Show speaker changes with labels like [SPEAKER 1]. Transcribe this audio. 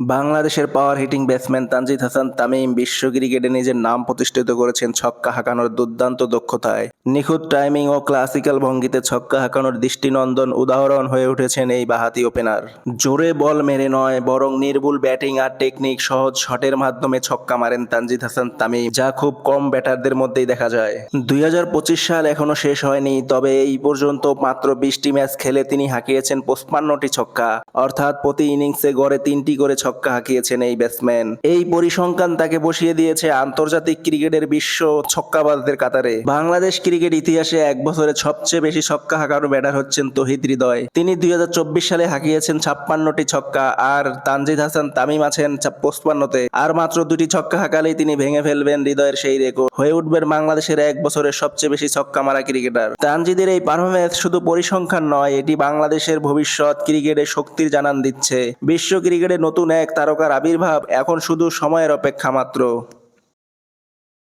[SPEAKER 1] বাংলাদেশের power hitting batsman Tanzid Hasan Tamim বিশ্ব ক্রিকেটে নিজের নাম প্রতিষ্ঠিত করেছেন ছক্কা হাঁকানোর দুর্দান্ত দক্ষতায়। নিখুঁত টাইমিং ও ক্লাসিক্যাল ভঙ্গিতে ছক্কা হাঁকানোর দৃষ্টিনন্দন উদাহরণ হয়ে উঠেছেন এই বাহাতি ওপেনার জোরে বল মেরে নয়, বরং নির্ভুল ব্যাটিং আর টেকনিক সহজ শটের মাধ্যমে ছক্কা মারেন তানজিদ হাসান তামিম, যা খুব কম ব্যাটারদের মধ্যেই দেখা যায়। দুই হাজার পঁচিশ সাল এখনও শেষ হয়নি, তবে এই পর্যন্ত মাত্র বিশটি ম্যাচ খেলে তিনি হাঁকিয়েছেন পঁচপান্নটি ছক্কা। অর্থাৎ প্রতি ইনিংসে গড়ে তিনটি করে ছক্কা হাঁকিয়েছেন এই ব্যাটসম্যান এই পরিসংখ্যান তাকে বসিয়ে দিয়েছে আন্তর্জাতিক ক্রিকেটের বিশ্ব ছক্কাবাজদের কাতারে। বাংলাদেশ ক্রিকেট ইতিহাসে এক বছরে সবচেয়ে বেশি ছক্কা হাঁকানো ব্যাটার হচ্ছেন তহিদ হৃদয়। তিনি দুই সালে হাঁকিয়েছেন ছাপ্পান্নটি ছক্কা আর তানজিদ হাসান তামিম আছেন পঁচপান্নতে। আর মাত্র দুটি ছক্কা হাঁকালেই তিনি ভেঙে ফেলবেন হৃদয়ের সেই রেকর্ড হয়ে উঠবেন বাংলাদেশের এক বছরের সবচেয়ে বেশি ছক্কা মারা ক্রিকেটার। তানজিদের এই পারফরমেন্স শুধু পরিসংখ্যান নয়, এটি বাংলাদেশের ভবিষ্যৎ ক্রিকেটের শক্তির জানান দিচ্ছে। বিশ্ব ক্রিকেটে নতুন এক তারকার আবির্ভাব এখন শুধু সময়ের অপেক্ষা মাত্র।